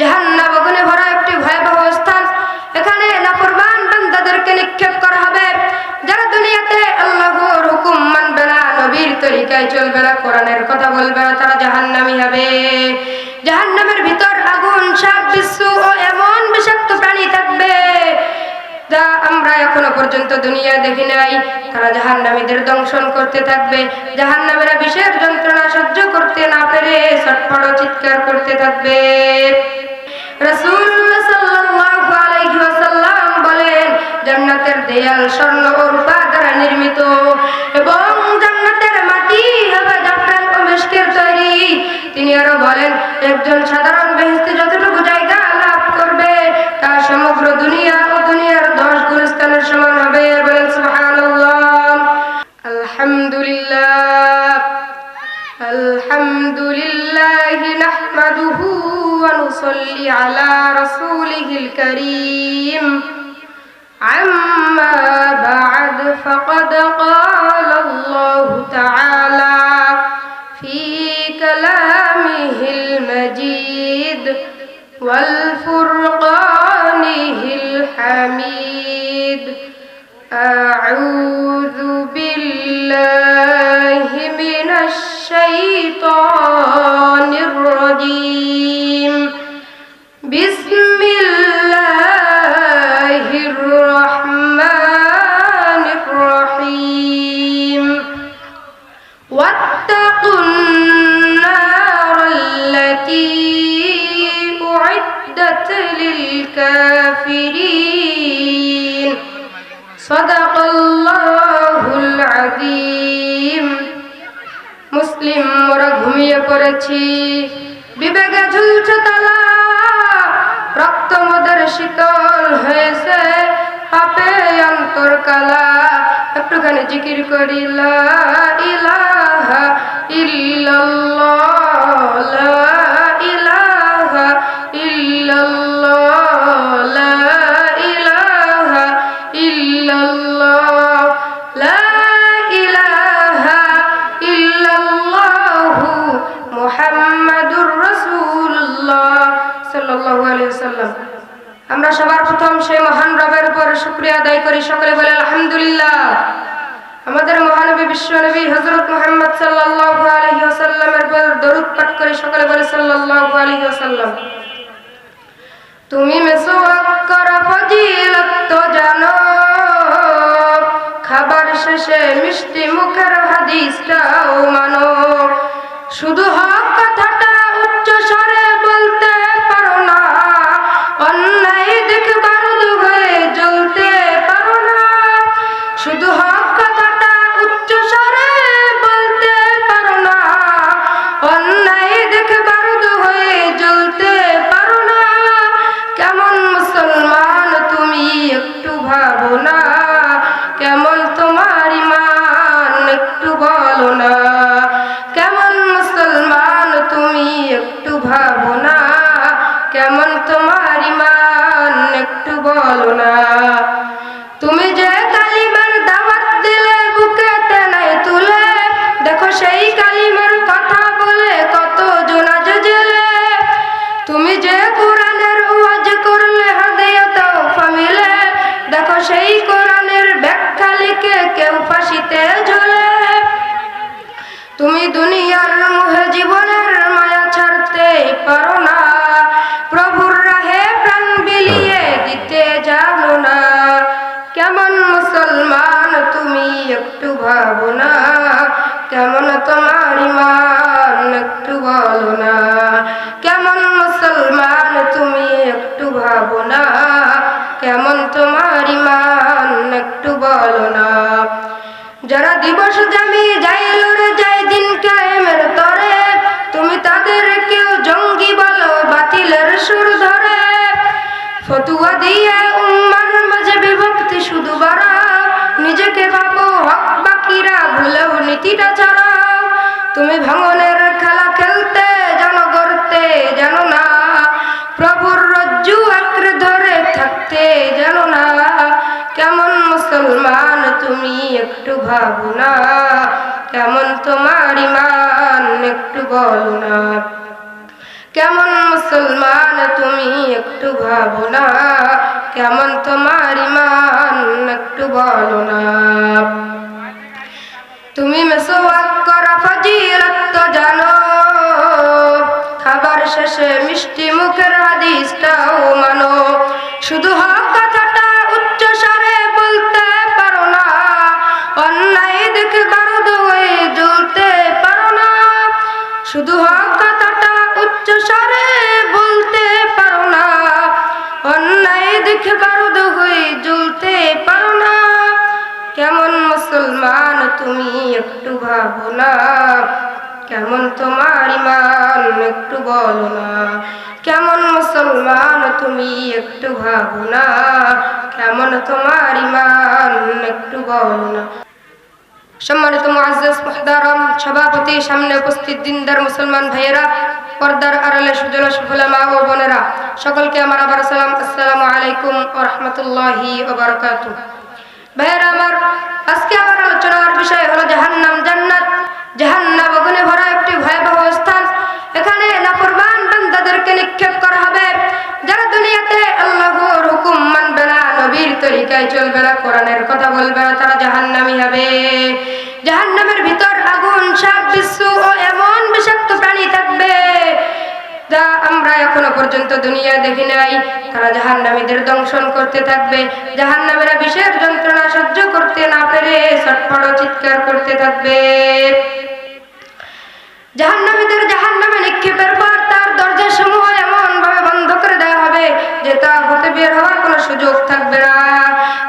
জাহান্নাম আগুনে ভরা একটি ভয়াবহ স্থান। এখানে নাফরমান বান্দাদেরকে নিক্ষেপ করা হবে। যারা দুনিয়াতে আল্লাহর হুকুম মানবে না, নবীর তরিকায় চলবে না, কোরআনের কথা বলবে না, তারা জাহান্নামি হবে। জাহান্নামের ভিতর আগুন, সাপ বিশ্ব ও এমন বিষাক্ত প্রাণী থাকবে যা আমরা এখনও পর্যন্ত দুনিয়ায় দেখি নাই। তারা জাহান্নামীদের দংশন করতে থাকবে? জাহান্নামীরা বিষের যন্ত্রণা সহ্য করতে না পেরে ছটফট চিৎকার করতে থাকবে। স্বর্ণ নির্মিত এবং মাটি তিনি আরও বলেন, একজন সাধারণ বেহেশতে যতটুকু ونصلي على رسوله الكريم. عما بعد فقد قال الله تعالى في كلامه المجيد والفرقانه الحميد. أعوذ بالله من الشيطان أعدت للكافرين صدق الله العظيم মুসলিম মোরা ঘুমিয়ে পড়েছি বিবেকে ঝুলছে তালা রক্ত মোদের শীতল হয়েছে পাপে অন্তর কালা একটুখানি জিকির করি লা ইলাহা ইল্লাল্লাহ সাল্লাল্লাহু আমরা সবার প্রথম সেই মহান রবের উপর শুকরিয়া আদায় করি। সকলে বলে, আলহামদুলিল্লাহ। আমাদের মহানবী, বিশ্বনবী হযরত মুহাম্মদ সাল্লাল্লাহু আলাইহি ওয়াসাল্লামের উপর দরুদ পাঠ করি। সকলে বলে, সাল্লাল্লাহু আলাইহি ওয়াসাল্লাম। তুমি মেসোয়াক করা ফজিলত জানো, খাবার শেষে মিষ্টি মুখের হাদিসটাও মানো। শুধু হক ভাবো না কেমন তোমার ইমান একটু বলো না। একটু ভাবো না কেমন তোমার ইমান একটু বলো না কেমন মুসলমান তুমি একটু ভাবো না কেমন তোমার ইমান একটু বলো না যারা দিবস জামি যাই লড়ে যায় দিন কায়েমের তরে, তুমি তাদের কেউ জঙ্গি বলো বাতিলের সুর ধরে। ফতুয়া দিয়ে উম্মার মাঝে বিভক্তি শুধু বাড়াও নীতিটা ছাড়াও তুমি ভাঙনের খেলা খেলতে জানো করতে জানো না। প্রভুর রজ্জু আঁকড়ে ধরে থাকতে জানো না। কেমন মুসলমান তুমি একটু ভাবো না। কেমন তোমার ইমান একটু বলো না। কেমন মুসলমান তুমি একটু ভাবো না। কেমন তোমার ইমান একটু বলো না। তুমি মেসোয়াক করা জানো। খাবার শেষে মিষ্টি মুখের হাদিসটাও মানো। শুধু হক কথাটা উচ্চ স্বরে বলতে পারো না। অন্যায় দেখে বারুদ হয়ে জ্বলতে পারো না। শুধু হক তুমি একটু ভাবো না কেমন তোমার ইমান একটু বলো না। কেমন মুসলমান তুমি একটু ভাবো না। কেমন তোমার ইমান একটু বলো না। সম্মানিত মুআজ্জাজ সভাপতি, সামনে উপস্থিত দিনদার মুসলমান ভাইয়েরা, পর্দার আড়ালে সুজলা সুফলা মা ও বোনেরা, সকলকে আমার আবার সালাম, আসসালামু আলাইকুম ওয়া রাহমাতুল্লাহি ভাইয়েরা আমার আজকে আমার আলোচনার বিষয় হলো জাহান্নাম জান্নাত। জাহান্নাম আগুনে ভরা একটি ভয়াবহ স্থান। এখানে নাফরমান বান্দাদেরকে নিক্ষেপ করা হবে। যারা দুনিয়াতে আল্লাহর হুকুম মানবে না, নবীর তরিকায় চলবে না, কোরআনের কথা বলবে না, তারা জাহান্নামী হবে। জাহান্নামের ভিতর আগুন, সাপ বিশ্ব ও এমন বিষাক্ত প্রাণী থাকবে যা আমরা এখনও পর্যন্ত দুনিয়ায় দেখি নাই। তারা জাহান্নামীদের দংশন করতে থাকবে। জাহান্নামীরা বিশেষ যন্ত্রণা সহ্য করতে চিৎকার করতে থাকবে। জাহান্নামীদের জাহান্নামে নিক্ষেপের পর তার দরজা সমূহ এমন ভাবে বন্ধ করে দেওয়া হবে যে তা হতে বের হওয়ার কোনো সুযোগ থাকবে না।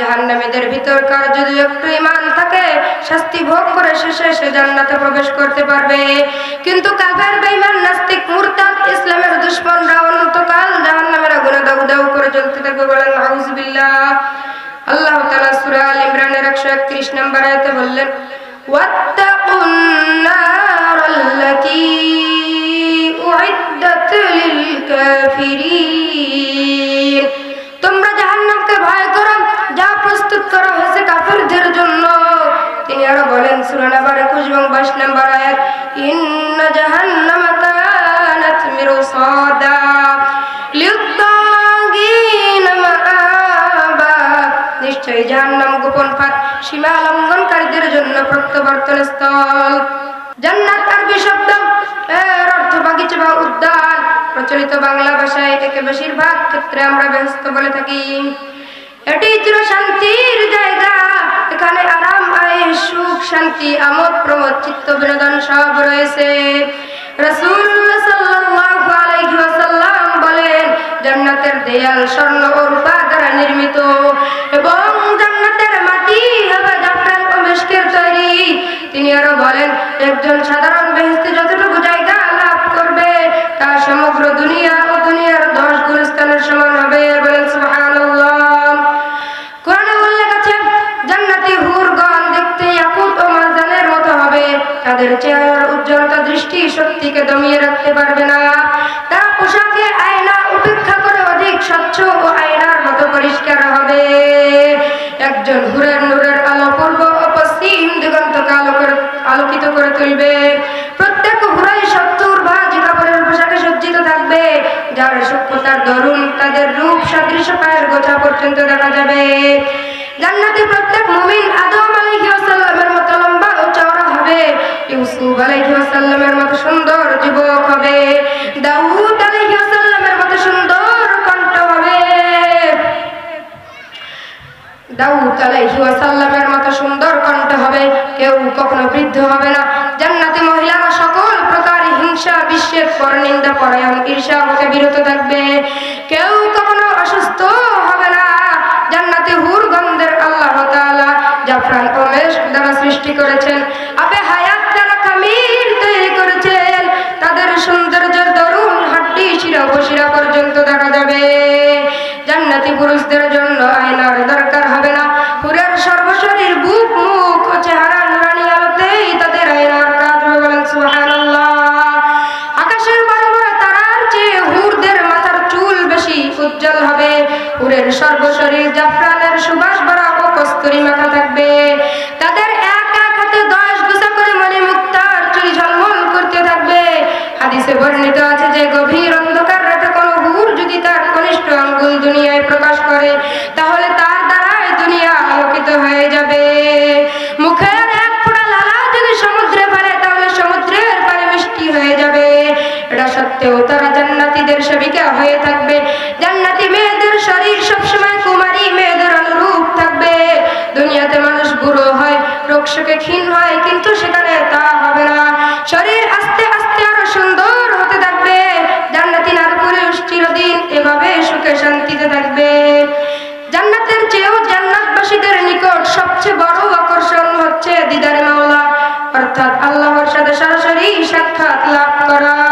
জাহান্নামীদের ভিতর কার যদি একটু ইমান থাকে, শাস্তি ভোগ করে শেষে সে জান্নাতে প্রবেশ করতে পারবে। কিন্তু কাফের, বেঈমান, নাস্তিক, মুরতাদ, ইসলামের দুশমনরা অনন্তকাল জাহান্নামের আগুনে দাউ দাউ করে জ্বলতে থাকবে বলেন আউযুবিল্লাহ আল্লাহ তাআলা সূরা আল ইমরানের 131 নম্বর আয়াতে বললেন, ওয়াত্তাকুন নারাল্লাতী উইদ্দাত লিল কাফিরিন। তোমরা জাহান্নামকে ভয় করো, যা প্রস্তুত করা হয়েছে কাফিরদের জন্য। তিনি আরও বলেন, সূরা নাম্বার 21 এবং 22 নম্বর আয়াত, ইন্না জাহান্নামা ভাষায় এটাকে বেশিরভাগ ক্ষেত্রে আমরা ব্যস্ত বলে থাকি। এটি চির শান্তির জায়গা। এখানে আরাম, আয়েশ, সুখ, শান্তি, আমোদ, প্রমোদ, চিত্ত, বিনোদন সব রয়েছে। রাসূলুল্লাহ তিনি আরও বলেন, একজন সাধারণ বেহেশতে যতটুকু দৃষ্টি শক্তিকে দমিয়ে রাখতে পারবে না। তারা পোশাকে আয়না উপেক্ষা করে অধিক স্বচ্ছ ও আয়নার মতো পরিষ্কার হবে। একজন হুরের নুরের আলো পূর্ব ও পশ্চিম দিগন্তকে করে আলোকিত করে তুলবে। দাউদ আলাইহি ওয়াসাল্লামের মতো সুন্দর কণ্ঠ হবে, কেউ কখনো বৃদ্ধ হবে না। জান্নাতি মহিলারা সকল প্রকার হিংসা বিশ্বের পরনিন্দা, পরায়ণ ঈর্ষা হতে বিরত থাকবে। কেউ কখনো অসুস্থ হবে না। জান্নাতি হুর গন্ধের আল্লাহ তাআলা জাফরান ও মেশ দ্বারা সৃষ্টি করেছেন। কিন্তু সেখানে তা হবে না। শরীর আস্তে আস্তে আরও সুন্দর হতে থাকবে। জান্নাতি নারপুরে চিরদিন এভাবে সুখে শান্তিতে থাকবে। জান্নাতের চেয়েও জান্নাতবাসীদের নিকট সবচেয়ে বড় আকর্ষণ হচ্ছে দিদারে মাওলা। অর্থাৎ আল্লাহর সাথে সরাসরি সাক্ষাৎ লাভ করা।